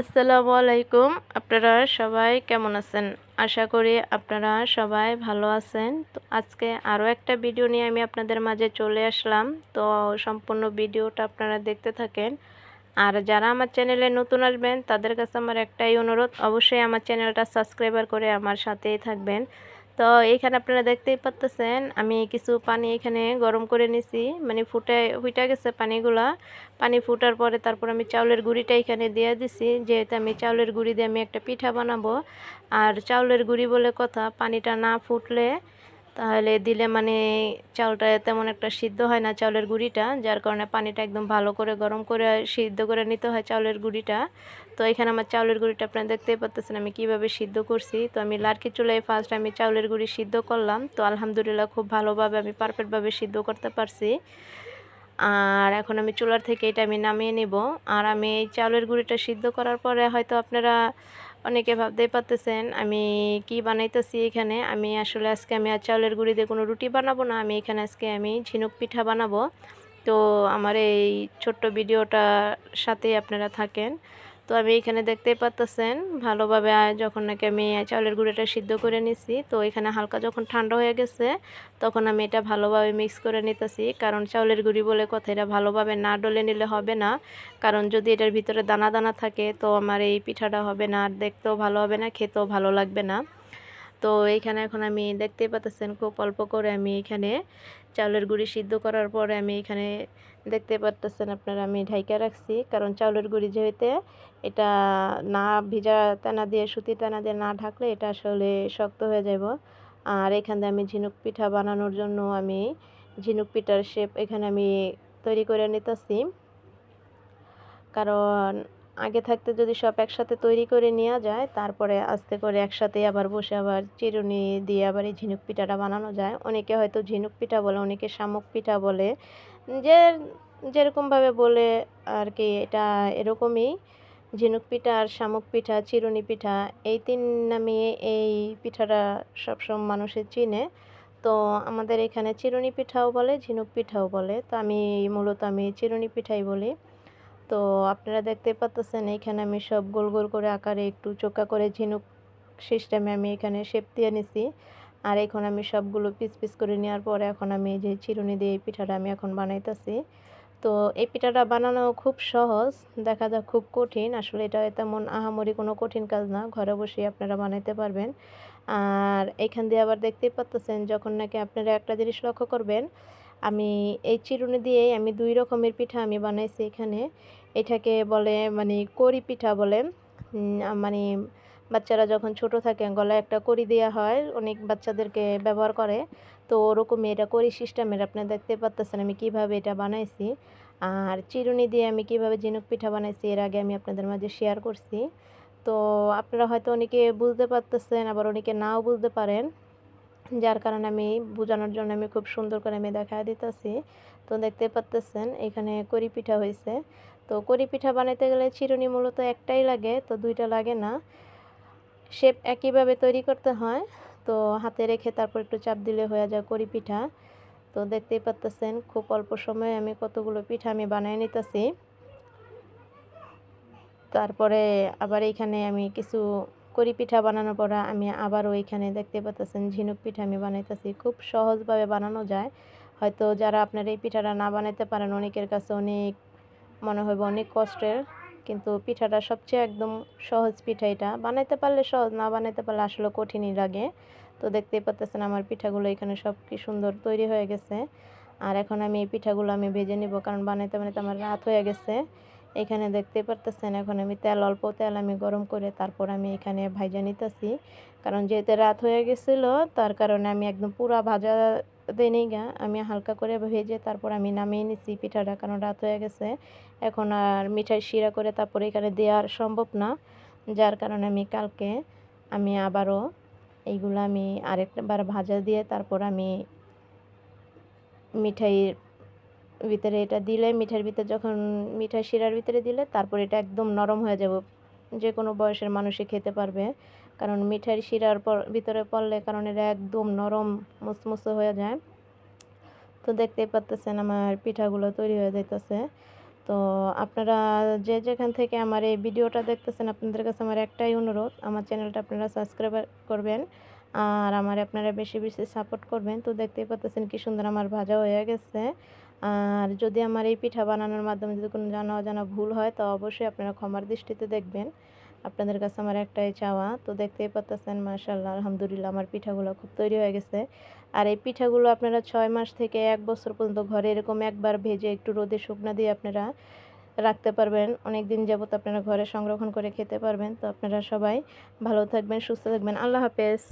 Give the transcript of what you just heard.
আসসালামু আলাইকুম। আপনারা সবাই কেমন আছেন? আশা করি আপনারা সবাই ভালো আছেন। তো আজকে আরও একটা ভিডিও নিয়ে আমি আপনাদের মাঝে চলে আসলাম। তো সম্পূর্ণ ভিডিওটা আপনারা দেখতে থাকেন। আর যারা আমার চ্যানেলে নতুন আসবেন, তাদের কাছে আমার একটাই অনুরোধ, অবশ্যই আমার চ্যানেলটা সাবস্ক্রাইবার করে আমার সাথেই থাকবেন। তো এখানে আপনারা দেখতেই পাচ্তেছেন আমি কিছু পানি এখানে গরম করে নিছি। মানে ফুটে ফুটে গেছে পানিগুলা। পানি ফুটার পরে তারপর আমি চাউলের গুঁড়িটা এখানে দিয়ে দিছি। যেহেতু আমি চাউলের গুড়ি দিয়ে আমি একটা পিঠা বানাবো। আর চাউলের গুঁড়ি বলে কথা, পানিটা না ফুটলে তাহলে দিলে মানে চাউলটা তেমন একটা সিদ্ধ হয় না চাউলের গুঁড়িটা, যার কারণে পানিটা একদম ভালো করে গরম করে সিদ্ধ করে নিতে হয় চাউলের গুঁড়িটা। তো এখানে আমার চাউলের গুঁড়িটা আপনারা দেখতেই পাচ্ছেন আমি কীভাবে সিদ্ধ করছি। তো আমি লাড়কি চুলায় ফার্স্ট আমি চাউলের গুঁড়ি সিদ্ধ করলাম। তো আলহামদুলিল্লাহ খুব ভালোভাবে আমি পারফেক্টভাবে সিদ্ধ করতে পারছি। আর এখন আমি চুলার থেকে এটা আমি নামিয়ে নিব। আর আমি এই চাউলের গুঁড়িটা সিদ্ধ করার পরে হয়তো আপনারা অনেকে ভাবতেই পারতেছেন, আমি কি বানাইতেছি এখানে? আমি আসলে আজকে আমি আর চাউলের গুঁড়ি দিয়ে কোনো রুটি বানাবো না, আমি এখানে আজকে আমি ঝিনুক পিঠা বানাবো। তো আমার এই ছোট্ট ভিডিওটার সাথেই আপনারা থাকেন। তো আমি এখানে দেখতেই পাচ্তেছেন ভালোভাবে যখন নাকি আমি চাউলের গুঁড়োটা সিদ্ধ করে নিছি, তো এখানে হালকা যখন ঠান্ডা হয়ে গেছে, তখন আমি এটা ভালোভাবে মিক্স করে নিতেছি। কারণ চাউলের গুঁড়ি বলে কথা, এটা ভালোভাবে না ডলে নিলে হবে না। কারণ যদি এটার ভিতরে দানা দানা থাকে, তো আমার এই পিঠাটা হবে না, আর দেখতেও ভালো হবে না, খেতেও ভালো লাগবে না। তো এইখানে এখন আমি দেখতে পাচ্ছেন খুব অল্প করে আমি এখানে চাউলের গুঁড়ি সিদ্ধ করার পরে আমি এখানে দেখতে পারতেছেন আপনারা আমি ঢাইকা রাখছি। কারণ চাউলের গুঁড়ি যেহেতু এটা না ভিজা তেনা দিয়ে সুতি তেনা দিয়ে না ঢাকলে এটা আসলে শক্ত হয়ে যাব আর এখানে আমি ঝিনুক পিঠা বানানোর জন্য আমি ঝিনুক পিঠার শেপ এখানে আমি তৈরি করে নিতেছি। কারণ আগে থাকতে যদি সব একসাথে তৈরি করে নেওয়া যায়, তারপরে আস্তে করে একসাথে আবার বসে আবার চিরুনি দিয়ে আবার এই ঝিনুক পিঠাটা বানানো যায়। অনেকে হয়তো ঝিনুক পিঠা বলে, অনেকে শামুক পিঠা বলে। যে, যেরকমভাবে বলে আর কি, এটা এরকমই। ঝিনুক পিঠা আর শামুক পিঠা, চিরুনি পিঠা, এই তিন নামে এই পিঠাটা সবসময় মানুষের চিনে। তো আমাদের এখানে চিরুনি পিঠাও বলে, ঝিনুক পিঠাও বলে। তো আমি মূলত আমি চিরুনি পিঠাই বলি। তো আপনারা দেখতে পাচ্ছেন এখানে আমি সব গোল গোল করে আকারে একটু চোকা করে ঝিনুক সিস্টেমে আমি এখানে শেপ দিয়ে নিছি। আর এখন আমি সবগুলো পিস পিস করে নেওয়ার পরে এখন আমি যে চিরুনি দিয়ে এই পিঠাটা আমি এখন বানাইতেছি। তো এই পিঠাটা বানানো খুব সহজ, দেখা যাক খুব কঠিন। আসলে এটা তেমন আহামরি কোনো কঠিন কাজ না, ঘরে বসেই আপনারা বানাইতে পারবেন। আর এখান দিয়ে আবার দেখতেই পাচ্তেছেন, যখন নাকি আপনারা একটা জিনিস লক্ষ্য করবেন আমি এই চিরুনি দিয়েই আমি দুই রকমের পিঠা আমি বানাইছি এখানে। এটাকে বলে মানে করি পিঠা বলে। মানে বাচ্চারা যখন ছোট থাকে গলায় একটা করি দেওয়া হয়, অনেক বাচ্চাদেরকে ব্যবহার করে। তো ওরকমই এটা করি সিস্টেমের আপনি দেখতে পাচ্তেছেন আমি কীভাবে এটা বানাইছি। আর চিরুনি দিয়ে আমি কীভাবে ঝিনুক পিঠা বানাইছি এর আগে আমি আপনাদের মাঝে শেয়ার করছি। তো আপনারা হয়তো অনেকে বুঝতে পারতেছেন, আবার অনেকে নাও বুঝতে পারেন। যার কারণে আমি বোঝানোর জন্য আমি খুব সুন্দর করে আমি দেখা দিতেছি। তো দেখতে পাচ্তেছেন, এখানে করি পিঠা হয়েছে তো করি পিঠা বানাইতে গেলে চিরুনি মূলত একটাই লাগে, তো দুইটা লাগে না। শেপ একইভাবে তৈরি করতে হয়, তো হাতে রেখে তারপর একটু চাপ দিলে হয়ে যায় করি পিঠা। তো দেখতেই পাচ্তেছেন, খুব অল্প সময়ে আমি কতগুলো পিঠা আমি বানিয়ে নিতেছি। তারপরে আবার এইখানে আমি কিছু করি পিঠা বানানোর পর আমি আবারও এখানে দেখতে পাচ্ছেন ঝিনুক পিঠা আমি বানাইতেছি। খুব সহজভাবে বানানো যায়। হয়তো যারা আপনার এই পিঠাটা না বানাইতে পারেন, অনেকের কাছে অনেক মনে হবে অনেক কষ্টের, কিন্তু পিঠাটা সবচেয়ে একদম সহজ পিঠা এটা। বানাইতে পারলে সহজ, না বানাইতে পারলে আসলে কঠিনই লাগে। তো দেখতেই পাচ্ছেন আমার পিঠাগুলো এখানে সব কি সুন্দর তৈরি হয়ে গেছে। আর এখন আমি এই পিঠাগুলো আমি ভেজে নিব, কারণ বানাইতে বানাইতে আমার রাত হয়ে গেছে। এখানে দেখতে পারতেছেন, এখন আমি তেল, অল্প তেল আমি গরম করে তারপর আমি এখানে ভাজা নিতেছি। কারণ যেহেতু রাত হয়ে গেছিল, তার কারণে আমি একদম পুরা ভাজা দিই গা। আমি হালকা করে ভেজে তারপর আমি নামিয়ে নিছি পিঠাটা, কারণ রাত হয়ে গেছে। এখন আর মিঠাই শিরা করে তারপরে এখানে দেওয়ার সম্ভব না। যার কারণে আমি কালকে আমি আবারও এইগুলো আমি আরেকবার ভাজা দিয়ে তারপর আমি মিঠাইয়ের ভিতরে এটা দিলে, মিঠার ভিতরে যখন মিঠাই শিরার ভিতরে দিলে তারপর এটা একদম নরম হয়ে যাব। যে কোনো বয়সের মানুষই খেতে পারবে। কারণ মিঠাই শিরার পর, ভিতরে পড়লে কারণ এটা একদম নরম, মুসমুসে হয়ে যায়। তো দেখতেই পাচ্তেছেন আমার পিঠাগুলো তৈরি হয়ে যাইতেছে। তো আপনারা যে যেখান থেকে আমার এই ভিডিওটা দেখতেছেন, আপনাদের কাছে আমার একটাই অনুরোধ, আমার চ্যানেলটা আপনারা সাবস্ক্রাইব করবেন। আর আমার আপনারা বেশি বেশি সাপোর্ট করবেন। তো দেখতেই পাচ্ছেন কি সুন্দর আমার ভাজা হয়ে গেছে। আর যদি আমার এই পিঠা বানানোর মাধ্যমে যদি কোনো জানা অজানা ভুল হয়, তো অবশ্যই আপনারা ক্ষমার দৃষ্টিতে দেখবেন। আপনাদের কাছে আমার একটাই চাওয়া। তো দেখতেই পাচ্ছেন মাশাল্লাহ আলহামদুলিল্লাহ, আমার পিঠাগুলো খুব তৈরি হয়ে গেছে। আর এই পিঠাগুলো আপনারা ছয় মাস থেকে এক বছর পর্যন্ত ঘরে এরকম একবার ভেজে একটু রোদে শুকনা দিয়ে আপনারা রাখতে পারবেন। অনেক দিন যাবত আপনারা ঘরে সংরক্ষণ করে খেতে পারবেন। তো আপনারা সবাই ভালো থাকবেন, সুস্থ থাকবেন। আল্লাহ হাফেজ।